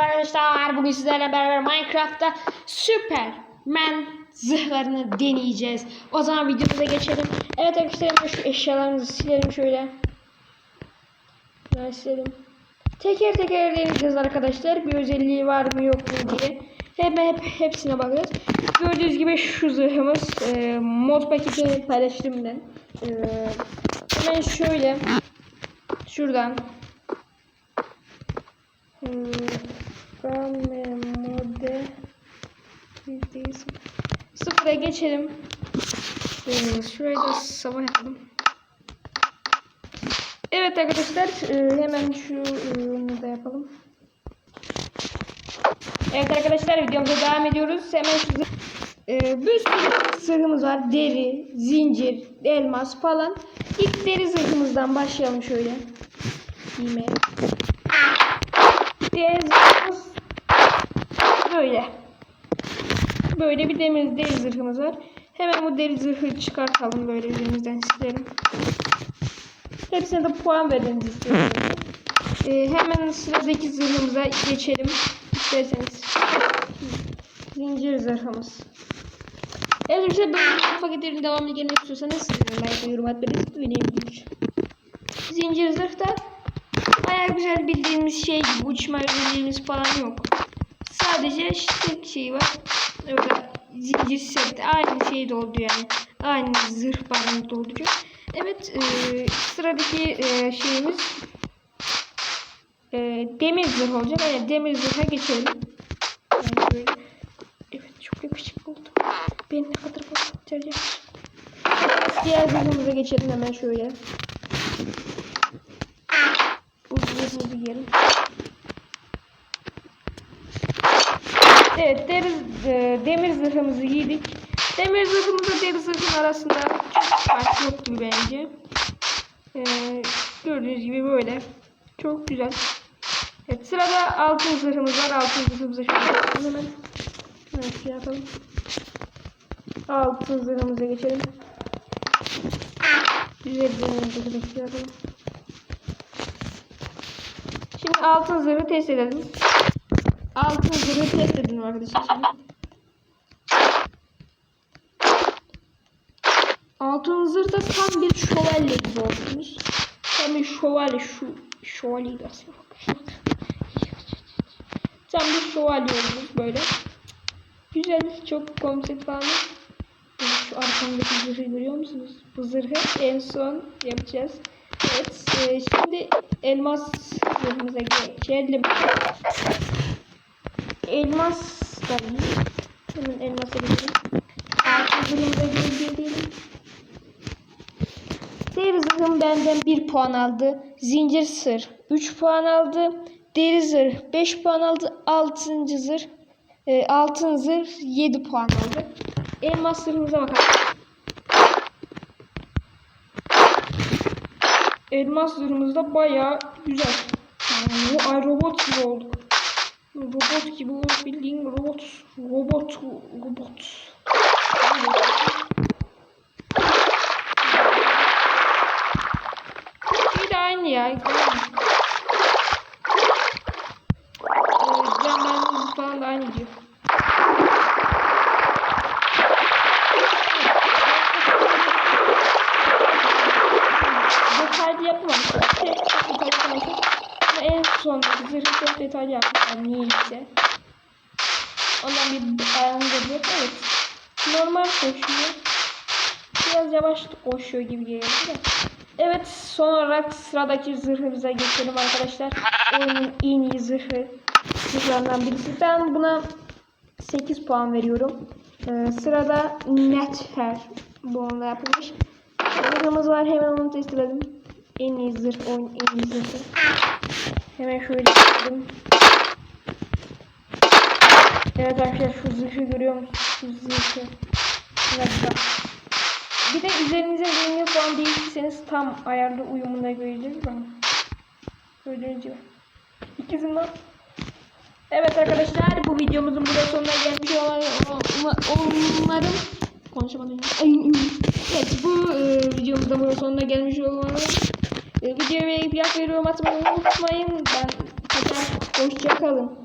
arkadaşlar. Bugün sizlerle beraber Minecraft'ta Superman zırhlarını deneyeceğiz. O zaman videomuza geçelim. Evet arkadaşlar şu eşyalarımızı silelim şöyle. Ben silelim. Teker teker deneyeceğiz arkadaşlar. Bir özelliği var mı yok mu diye. Hemen hep hepsine bakacağız. Gördüğünüz gibi şu zırhımız e, mod paketi paylaştım ben. E, hemen şöyle şuradan Hmm, Ve mode yüzdeyiz. Sıfıra geçelim. Ee, şurayı da sabah yapalım. Evet arkadaşlar e, hemen şu ürünü de yapalım. Evet arkadaşlar videomuza devam ediyoruz. Hemen zırh- e, bir sürü zırhımız var. Deri, zincir, elmas falan. İlk deri zırhımızdan başlayalım şöyle. Giymeye. Diğer zırhımız böyle. Böyle bir demir deri zırhımız var. Hemen bu deri zırhı çıkartalım böyle üzerimizden silelim. Hepsine de puan vermenizi istiyorum. Ee, hemen sıradaki zırhımıza geçelim. İsterseniz. Zincir zırhımız. Evet arkadaşlar böyle bir paketlerin devamlı gelmek istiyorsanız like ve yorum atmayı unutmayın. Zincir zırhta Baya güzel bildiğimiz şey gibi uçma özelliğimiz falan yok. Sadece işte şey var. Zincir set aynı şey doldu yani. Aynı zırh barını dolduruyor. Evet e, sıradaki e, şeyimiz e, demir zırh olacak. Yani demir zırha geçelim. Yani böyle. Evet çok yakışıklı oldu. Ben ne kadar bakacağım. Diğer zırhımıza geçelim hemen şöyle. Uzun giyelim. Evet deri, e, demir zırhımızı giydik. Demir zırhımızla deri zırhın arasında çok fark yok gibi bence. E, gördüğünüz gibi böyle. Çok güzel. Evet sırada altın zırhımız var. Altın zırhımıza şöyle hemen. Hemen şey yapalım. Altın zırhımıza geçelim. Güzel bir şey yapalım. Şimdi altın zırhı test edelim. Altın zırhı test edelim arkadaşlar şimdi. Altın zırh da tam bir şövalye gibi olmuş. Tam bir şövalye şu şövalye aslında. Tam bir şövalye olmuş böyle. Güzel çok konsept falan. Şu arkamdaki zırhı görüyor musunuz? Bu zırhı en son yapacağız. Evet, e, şimdi elmas zırhımıza geçelim. Elmas iyi. Hemen elmasa geçelim. Altın zırhımıza geçelim. Deri zırhım benden 1 puan aldı. Zincir sır 3 puan aldı. Deri zırh 5 puan aldı. Altın zırh e, altın zırh 7 puan aldı. Elmas zırhımıza bakalım. elmas zırhımızda bayağı güzel. Yani robot gibi olduk. Robot gibi bildiğin robot. Robot. Robot. Bir de aynı ya. Ee, can yapmamışlar. Ama en son zırhı çok detaylı yapmışlar. Niyeyse. Ondan bir ayarını yok. Evet. Normal koşuyor. Biraz yavaş koşuyor gibi geliyor. Evet son olarak sıradaki zırhımıza geçelim arkadaşlar. Oyunun en iyi zırhı. Zırhlarından birisi. Ben buna 8 puan veriyorum. Ee, sırada Nether. Bu onda yapılmış. Zırhımız var. Hemen onu test edelim. En iyi zırh. Oyun en iyi zırhı. Hemen şöyle yapalım. Evet arkadaşlar şu zırhı görüyor musunuz? Şu zırhı. Da. Bir de üzerinize rengi falan değiştirseniz tam ayarlı uyumunda göreceğiz ama. Gördüğünüz gibi. İkisinden. Evet arkadaşlar bu videomuzun burada sonuna gelmiş olan umarım konuşamadım. Evet bu e, videomuzda burada sonuna gelmiş olan e, videoyu beğenip yak ve yorum atmayı unutmayın. Ben kaçar. Hoşçakalın.